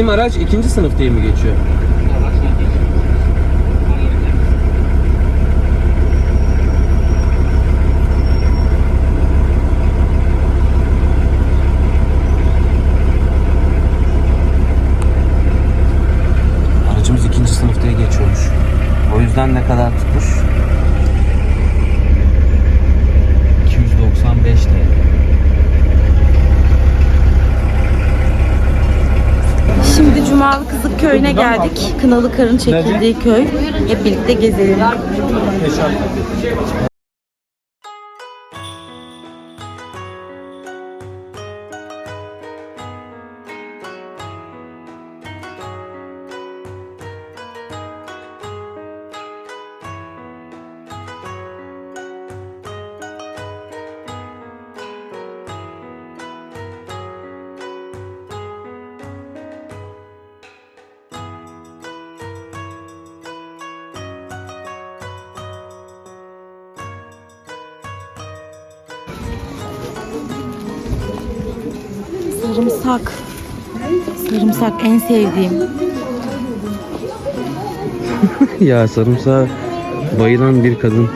Bizim araç ikinci sınıf diye mi geçiyor? Aracımız ikinci sınıf diye geçiyormuş. O yüzden ne kadar Köyü'ne geldik. Kınalı Karın çekildiği köy. Hep birlikte gezelim. Sarımsak. Sarımsak en sevdiğim. ya sarımsağa bayılan bir kadın.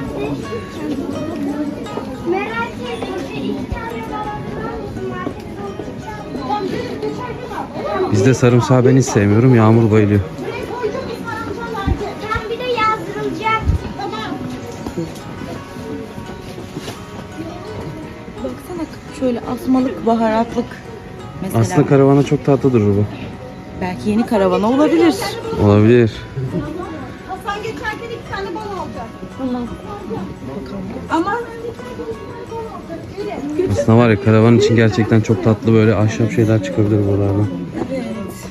Bizde sarımsağı ben hiç sevmiyorum. Yağmur bayılıyor. Baksana şöyle asmalık, baharatlık. Mesela. Aslında karavana çok tatlı durur bu. Belki yeni karavana olabilir. Olabilir. Hasan geçerken iki tane bal alacak. Tamam. Ama Aslında var ya karavan için gerçekten çok tatlı böyle ahşap şeyler çıkabilir buralardan.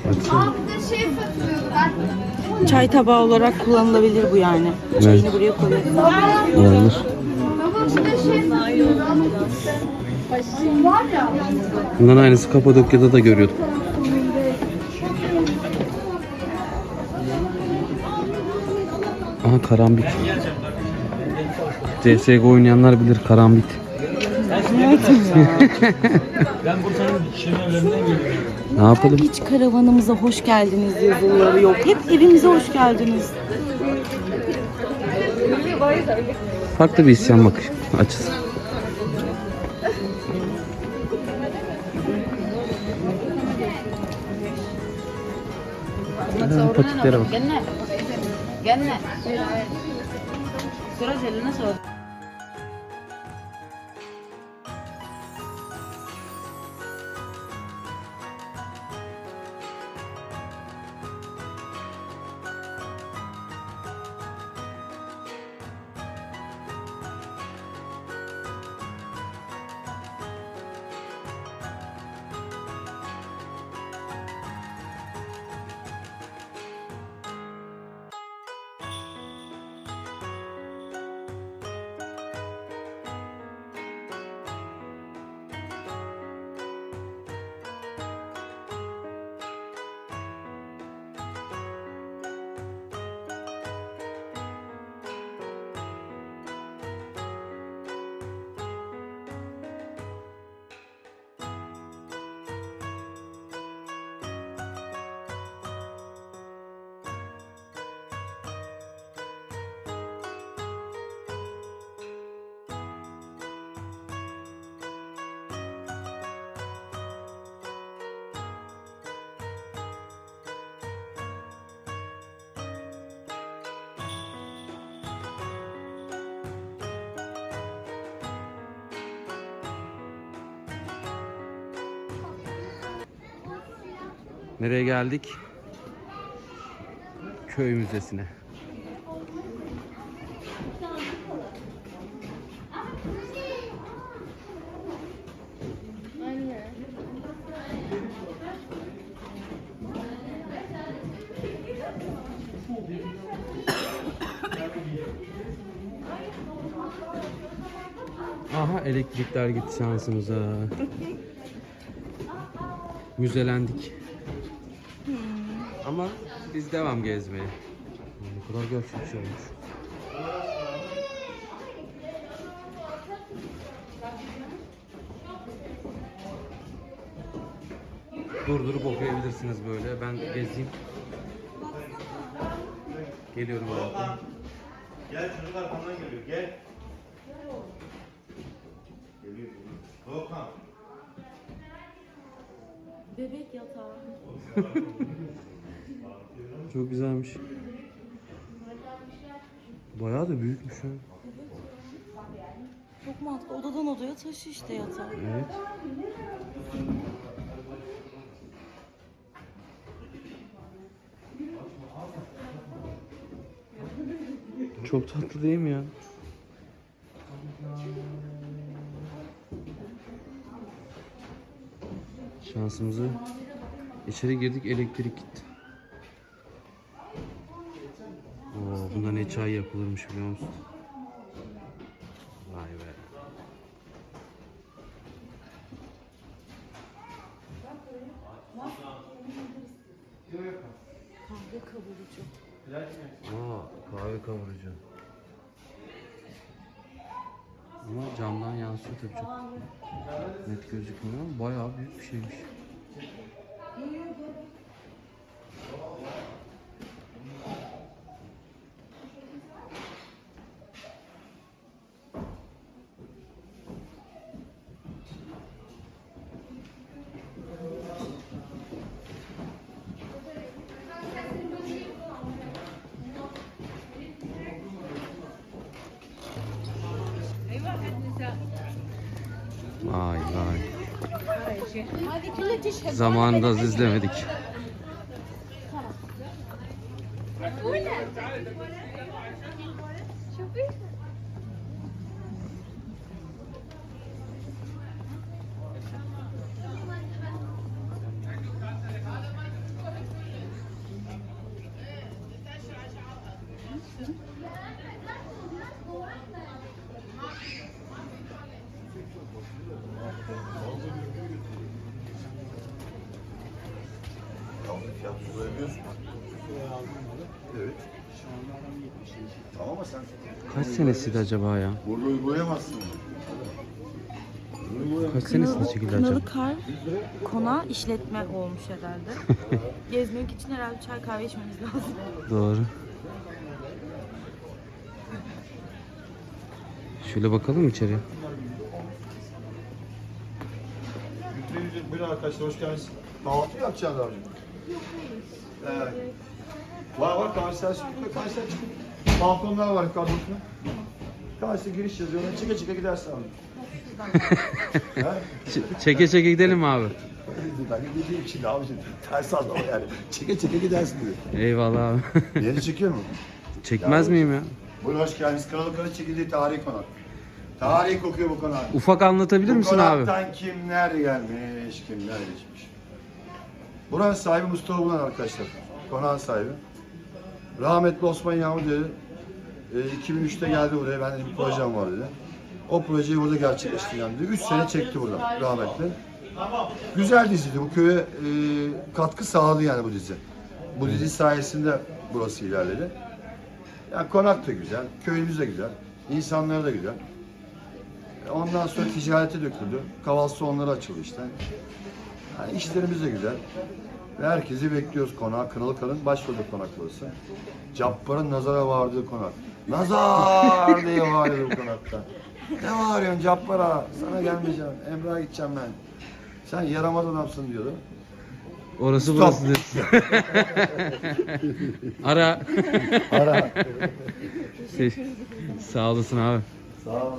Baksana. Şey satılıyorlar. Çay tabağı olarak kullanılabilir bu yani. Çayını buraya koyuyorsun. Olabilir. Baba burada şey satılıyorlar. Bundan aynısı Kapadokya'da da görüyordum. Aha karambit. CSGO oynayanlar bilir karambit. ne yapalım? Hiç karavanımıza hoş geldiniz yazıları yok. Hep evimize hoş geldiniz. Farklı bir isyan bak açısı. Ha, Patiklere bak. Nereye geldik? Köy müzesine. Aha elektrikler gitti şansımıza. Müzelendik. Ama biz devam gezmeye. Ne kadar gerçekçi olmuş. durdurup okuyabilirsiniz böyle. Ben gezeyim. Geliyorum hayatım. Gel çocuk arkamdan geliyor. Gel. Geliyor. geliyor. Doğukan. Bebek yatağı. Güzelmiş. Bayağı da büyükmüş ha. Çok mantıklı. Odadan odaya taşı işte yatağı. Evet. Çok tatlı değil mi ya? Şansımızı içeri girdik elektrik gitti. Oo, bunda ne çay yapılırmış biliyor musun? Vay be. Kahve kavurucu. Aa, kahve kavurucu. Ama camdan yansıyor tabii çok. Net gözükmüyor bayağı büyük bir şeymiş. Zamanında az izlemedik. Evet. Tamam ama sen Kaç senesiydi acaba ya? burada uygulayamazsın. Kaç senesinde çekildi acaba? Kınalı Kar konağı işletme olmuş herhalde. Gezmek için herhalde çay kahve içmemiz lazım. Doğru. Şöyle bakalım içeri. Buyurun, arkadaşlar hoş geldiniz. Kahvaltı mı yapacaksınız abicim? Evet. Var var karşılar çıkıyor, karşılar çıkıyor. Balkonlar var yukarıda. Karşıda giriş yazıyor, ona çıka çıka gidersin abi. ha? Ç- çeke çeke gidelim mi abi? Ben de gideyim şimdi abicim. Ters anlama yani. Çeke çeke gidersin diyor. Eyvallah abi. Yeni çekiyor mu? Çekmez miyim ya? Buyurun hoş geldiniz. Kralı Karı çekildiği tarihi konak. Tarihi kokuyor bu konak. Ufak anlatabilir misin abi? konaktan kimler gelmiş, kimler geçmiş. Buranın sahibi Mustafa Bulan arkadaşlar. Konağın sahibi. Rahmetli Osman Yağmur dedi. E, 2003'te geldi buraya. Ben de bir projem var dedi. O projeyi burada gerçekleştireceğim dedi. 3 sene çekti burada rahmetli. Güzel diziydi. Bu köye e, katkı sağladı yani bu dizi. Bu dizi sayesinde burası ilerledi. Yani konak da güzel, köyümüz de güzel, insanları da güzel. Ondan sonra ticarete döküldü. Kahvaltı onları açıldı işte. Yani işlerimiz de güzel. Ve herkesi bekliyoruz konağa. Kınalı Kalın başvurdu konak burası. Cabbar'ın nazara vardığı konak. Nazar diye bağırıyor bu konakta. Ne bağırıyorsun Cabbar'a? Sana gelmeyeceğim. Emrah'a gideceğim ben. Sen yaramaz adamsın diyordu. Orası Stop. burası değil. Ara. Ara. Şey, sağ olasın abi. Sağ ol.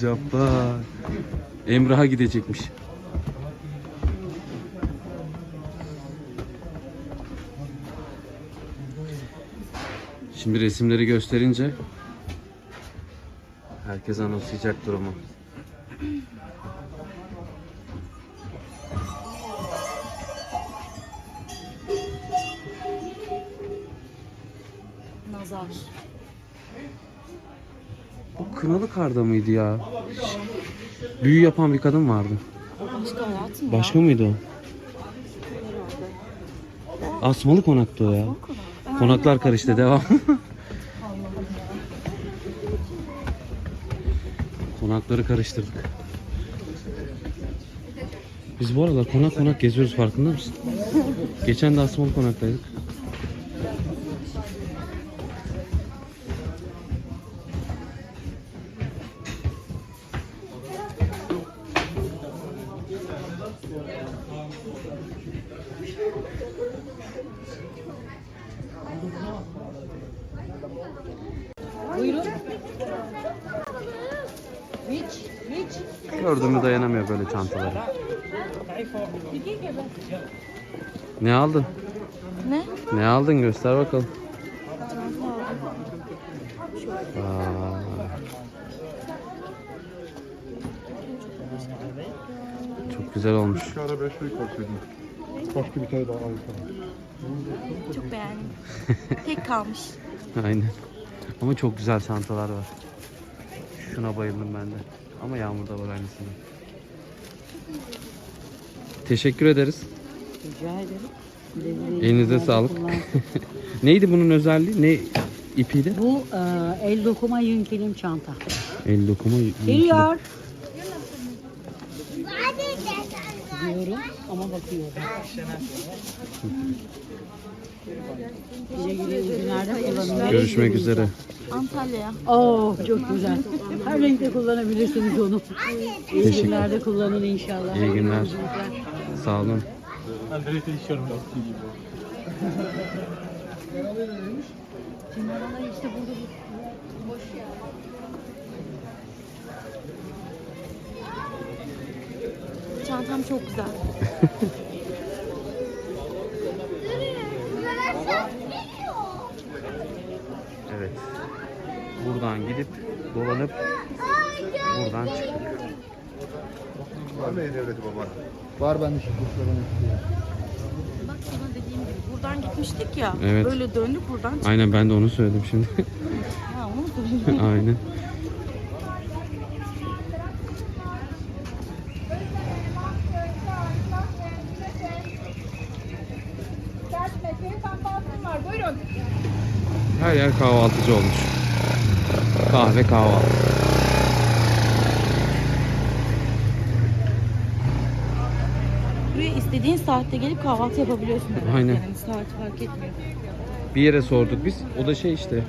Cabbar. Emrah'a gidecekmiş. Şimdi resimleri gösterince herkes anımsayacak durumu. Bu Kınalı Kar'da mıydı ya? Büyü yapan bir kadın vardı. Başka mı ya? Başka mıydı o? Asmalı konaktı o ya. Konaklar karıştı devam. Konakları karıştırdık. Biz bu aralar konak konak geziyoruz farkında mısın? Geçen de Asmalı konaktaydık. Gördüğümü dayanamıyor böyle çantalara. Ne aldın? Ne? Ne aldın göster bakalım. Aa. Çok güzel olmuş. Şu ara 5 büyük bakıyordum. Başka bir tane daha al. Çok beğendim. Tek kalmış. Aynen. Ama çok güzel çantalar var. Şuna bayıldım ben de. Ama yağmurda var aynısını. Teşekkür ederiz. Rica ederim. Elinize sağlık. Neydi bunun özelliği? Ne ipiydi? Bu e, el dokuma yün kilim çanta. El dokuma. Geliyor. Diyorum ama bakıyorum. Güle güle iyi günlerde kullanın. Görüşmek üzere. Antalya'ya. Oo çok güzel. Her renkte kullanabilirsiniz onu. İyi günlerde kullanın inşallah. İyi günler. Sağ olun. Çantam çok güzel. Evet. Buradan gidip dolanıp buradan çıktık. Var mı devleti baba? Var bende şu kurslarım. Bak sana dediğim gibi buradan gitmiştik ya. Evet. Böyle döndük buradan çıktık. Aynen ben de onu söyledim şimdi. Ha, onu mu söyledin? Aynen. Her yer kahvaltıcı olmuş. Kahve kahvaltı. İstediğin saatte gelip kahvaltı yapabiliyorsun. Aynen. Yani saat fark etmiyor. Bir yere sorduk biz. O da şey işte.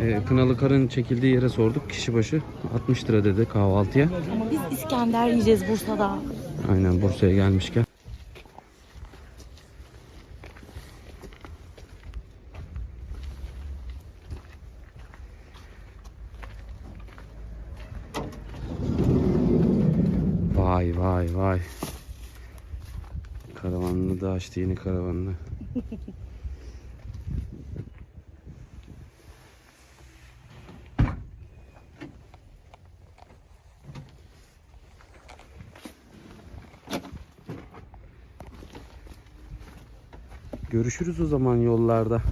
E, Kınalı Kar'ın çekildiği yere sorduk. Kişi başı 60 lira dedi kahvaltıya. Ama biz İskender yiyeceğiz Bursa'da. Aynen Bursa'ya gelmişken. Vay vay vay. Karavanını da açtı yeni karavanını. Görüşürüz o zaman yollarda.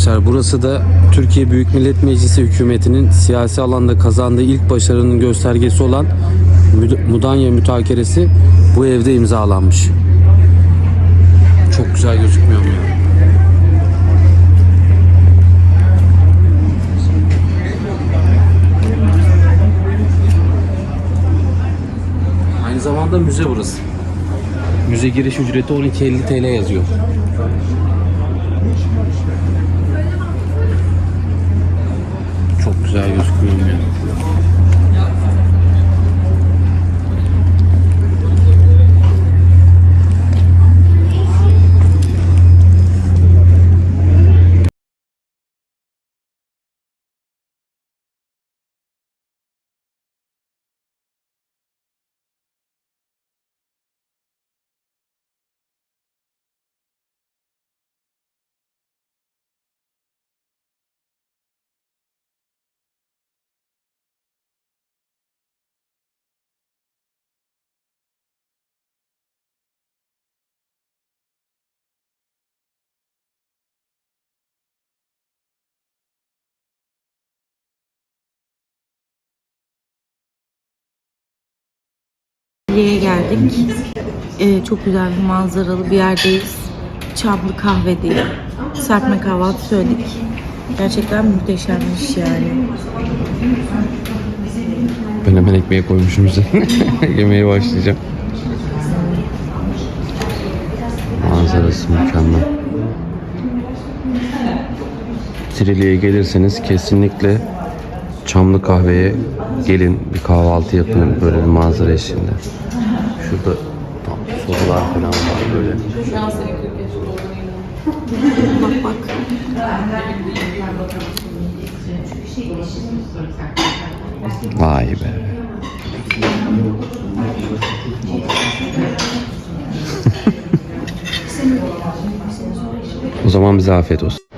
Arkadaşlar burası da Türkiye Büyük Millet Meclisi hükümetinin siyasi alanda kazandığı ilk başarının göstergesi olan Mudanya mütakeresi bu evde imzalanmış. Çok güzel gözükmüyor mu ya? Aynı zamanda müze burası. Müze giriş ücreti 12.50 TL yazıyor. Çok güzel gözüküyor mu geldik. Ee, çok güzel bir manzaralı bir yerdeyiz. Çamlı kahve diye. Serpme kahvaltı söyledik. Gerçekten muhteşemmiş yani. Ben hemen ekmeği koymuşum üzerine. Yemeğe başlayacağım. Manzarası mükemmel. Trili'ye gelirseniz kesinlikle Çamlı Kahve'ye gelin bir kahvaltı yapın böyle bir manzara eşliğinde. Şurada tam sorular falan var böyle. Bak bak. Vay be. o zaman bize afiyet olsun.